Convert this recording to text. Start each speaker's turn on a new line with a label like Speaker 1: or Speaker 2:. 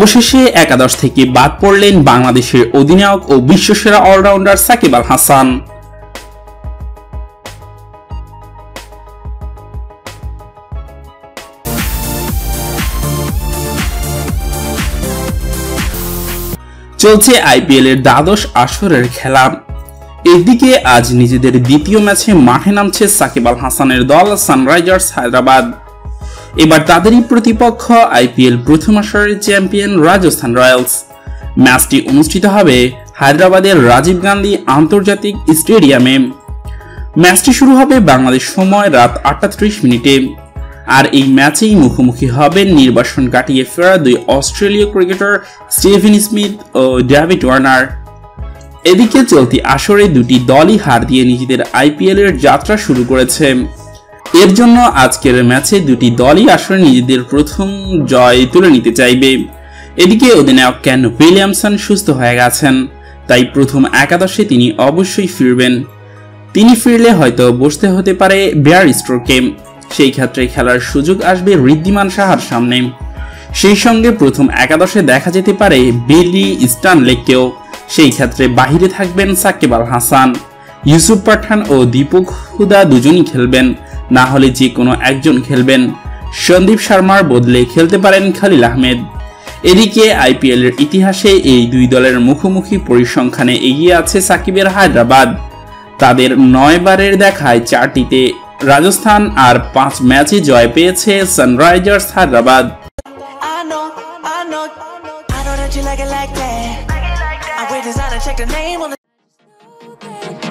Speaker 1: অবশেষে একাদশ থেকে বাদ পড়লেন বাংলাদেশের অধিনায়ক ও বিশ্বসেরা অলরাউন্ডার সাকিব আল হাসান। চলছে আইপিএল এর দ্বাদশ আসরের খেলা। এদিকে আজ নিজেদের দ্বিতীয় ম্যাচে মাঠে নামছে সাকিব আল হাসানের দল সানরাইজার্স হায়দ্রাবাদ। এবার তাদেরই প্রতিপক্ষ আইপিএল প্রথম আসরের চ্যাম্পিয়ন রাজস্থান রয়্যালস। ম্যাচটি অনুষ্ঠিত হবে হায়দ্রাবাদের রাজীব গান্ধী আন্তর্জাতিক স্টেডিয়ামে। ম্যাচটি শুরু হবে বাংলাদেশ সময় রাত আটটা মিনিটে। আর এই ম্যাচেই মুখোমুখি হবেন নির্বাসন কাটিয়ে ফেরা দুই অস্ট্রেলীয় ক্রিকেটার স্টিভেন স্মিথ ও ডেভিড ওয়ার্নার। এদিকে চলতি আসরে দুটি দলই হার দিয়ে নিজেদের আইপিএল এর যাত্রা শুরু করেছে। এর জন্য আজকের ম্যাচে দুটি দলই আসলে নিজেদের প্রথম জয় তুলে নিতে চাইবে। এদিকে অধিনায়ক ক্যান উইলিয়ামসন সুস্থ হয়ে গেছেন, তাই প্রথম একাদশে তিনি অবশ্যই ফিরবেন। তিনি ফিরলে হয়তো বসতে হতে পারে বেয়ার স্ট্রোকে। সেই ক্ষেত্রে খেলার সুযোগ আসবে ঋদ্ধিমান সাহার সামনে। সেই সঙ্গে প্রথম একাদশে দেখা যেতে পারে বিলি স্টানলেককেও। সেই ক্ষেত্রে বাহিরে থাকবেন সাকিব আল হাসান। ইউসুফ পাঠান ও দীপক হুদা দুজনই খেলবেন। না হলে যে কোনো একজন খেলবেন। সন্দীপ শর্মার বদলে খেলতে পারেন খালিল আহমেদ। এদিকে আইপিএল এর ইতিহাসে এই দুই দলের মুখোমুখি পরিসংখ্যানে এগিয়ে আছে সাকিবের হায়দ্রাবাদ। তাদের নয় বারের দেখায় চারটিতে রাজস্থান আর পাঁচ ম্যাচে জয় পেয়েছে Sunrisers Hyderabad.
Speaker 2: Check the name on the.